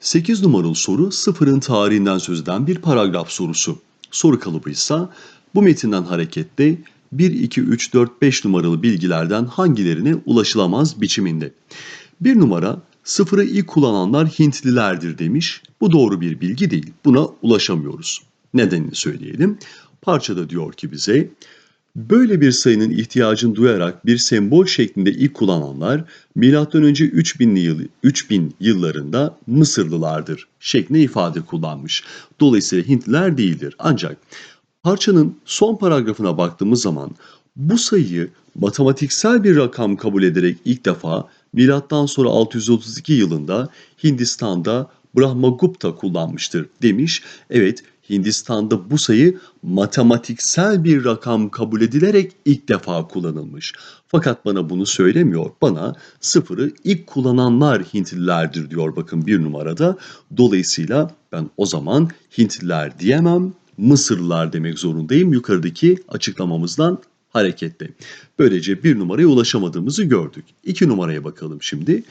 8 numaralı soru sıfırın tarihinden söz eden bir paragraf sorusu. Soru kalıbı ise bu metinden hareketle 1, 2, 3, 4, 5 numaralı bilgilerden hangilerine ulaşılamaz biçiminde. Bir numara sıfırı ilk kullananlar Hintlilerdir demiş. Bu doğru bir bilgi değil. Buna ulaşamıyoruz. Nedenini söyleyelim. Parçada diyor ki bize Böyle bir sayının ihtiyacını duyarak bir sembol şeklinde ilk kullananlar M.Ö. 3000 yıl 3000 yıllarında Mısırlılardır şeklinde ifade kullanmış. Dolayısıyla Hintliler değildir. Ancak parçanın son paragrafına baktığımız zaman bu sayıyı matematiksel bir rakam kabul ederek ilk defa milattan sonra 632 yılında Hindistan'da Brahmagupta kullanmıştır demiş. Evet Hindistan'da bu sayı matematiksel bir rakam kabul edilerek ilk defa kullanılmış. Fakat bana bunu söylemiyor. Bana sıfırı ilk kullananlar Hintlilerdir diyor bakın bir numarada. Dolayısıyla ben o zaman Hintliler diyemem, Mısırlılar demek zorundayım yukarıdaki açıklamamızdan hareketle. Böylece bir numaraya ulaşamadığımızı gördük. İki numaraya bakalım şimdi.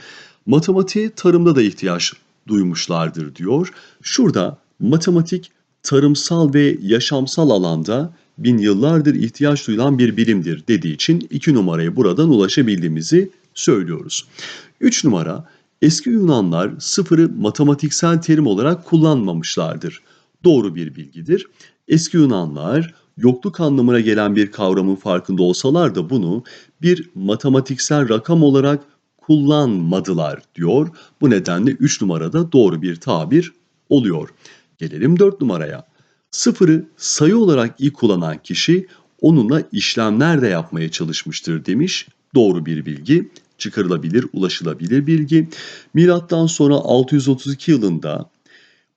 Matematiğe tarımda da ihtiyaç duymuşlardır diyor. Şurada matematik tarımsal ve yaşamsal alanda bin yıllardır ihtiyaç duyulan bir bilimdir dediği için iki numaraya buradan ulaşabildiğimizi söylüyoruz. Üç numara eski Yunanlar sıfırı matematiksel terim olarak kullanmamışlardır. Doğru bir bilgidir. Eski Yunanlar yokluk anlamına gelen bir kavramın farkında olsalar da bunu bir matematiksel rakam olarak kullanmadılar diyor. Bu nedenle 3 numarada doğru bir tabir oluyor. Gelelim 4 numaraya. Sıfırı sayı olarak ilk kullanan kişi onunla işlemler de yapmaya çalışmıştır demiş. Doğru bir bilgi, çıkarılabilir, ulaşılabilir bilgi. Milattan sonra 632 yılında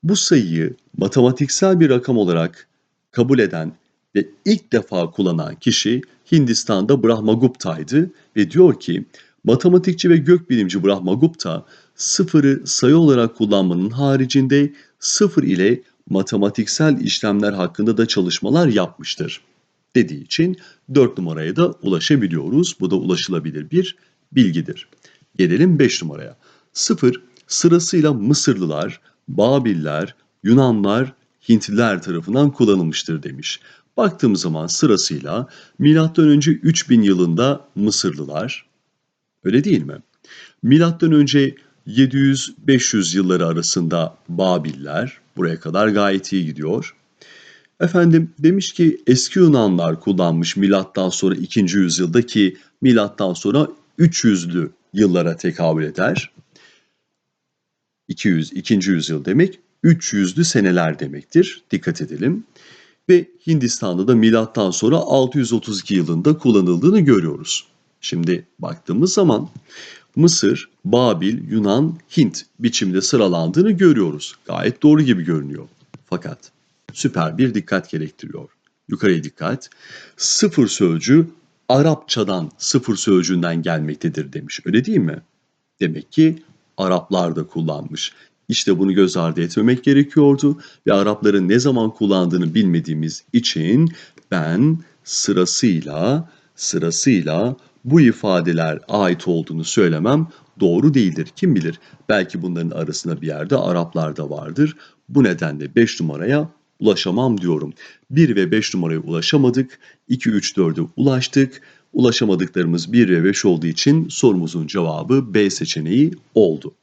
bu sayıyı matematiksel bir rakam olarak kabul eden ve ilk defa kullanan kişi Hindistan'da Brahmagupta'ydı ve diyor ki matematikçi ve gökbilimci Brahmagupta sıfırı sayı olarak kullanmanın haricinde sıfır ile matematiksel işlemler hakkında da çalışmalar yapmıştır dediği için 4 numaraya da ulaşabiliyoruz. Bu da ulaşılabilir bir bilgidir. Gelelim 5 numaraya. Sıfır sırasıyla Mısırlılar, Babiller, Yunanlar, Hintliler tarafından kullanılmıştır demiş. Baktığımız zaman sırasıyla önce 3000 yılında Mısırlılar, öyle değil mi? Milattan önce 700-500 yılları arasında Babiller, buraya kadar gayet iyi gidiyor. Efendim demiş ki eski Yunanlar kullanmış milattan sonra 2. yüzyılda ki milattan sonra 300'lü yıllara tekabül eder. 200, 2. yüzyıl demek 300'lü seneler demektir. Dikkat edelim. Ve Hindistan'da da milattan sonra 632 yılında kullanıldığını görüyoruz. Şimdi baktığımız zaman Mısır, Babil, Yunan, Hint biçimde sıralandığını görüyoruz. Gayet doğru gibi görünüyor. Fakat süper bir dikkat gerektiriyor. Yukarıya dikkat. Sıfır sözcüğü Arapçadan sıfır sözcüğünden gelmektedir demiş. Öyle değil mi? Demek ki Araplar da kullanmış. İşte bunu göz ardı etmemek gerekiyordu ve Arapların ne zaman kullandığını bilmediğimiz için ben sırasıyla sırasıyla bu ifadeler ait olduğunu söylemem doğru değildir. Kim bilir belki bunların arasında bir yerde Araplar da vardır. Bu nedenle 5 numaraya ulaşamam diyorum. 1 ve 5 numaraya ulaşamadık. 2, 3, 4'e ulaştık. Ulaşamadıklarımız 1 ve 5 olduğu için sorumuzun cevabı B seçeneği oldu.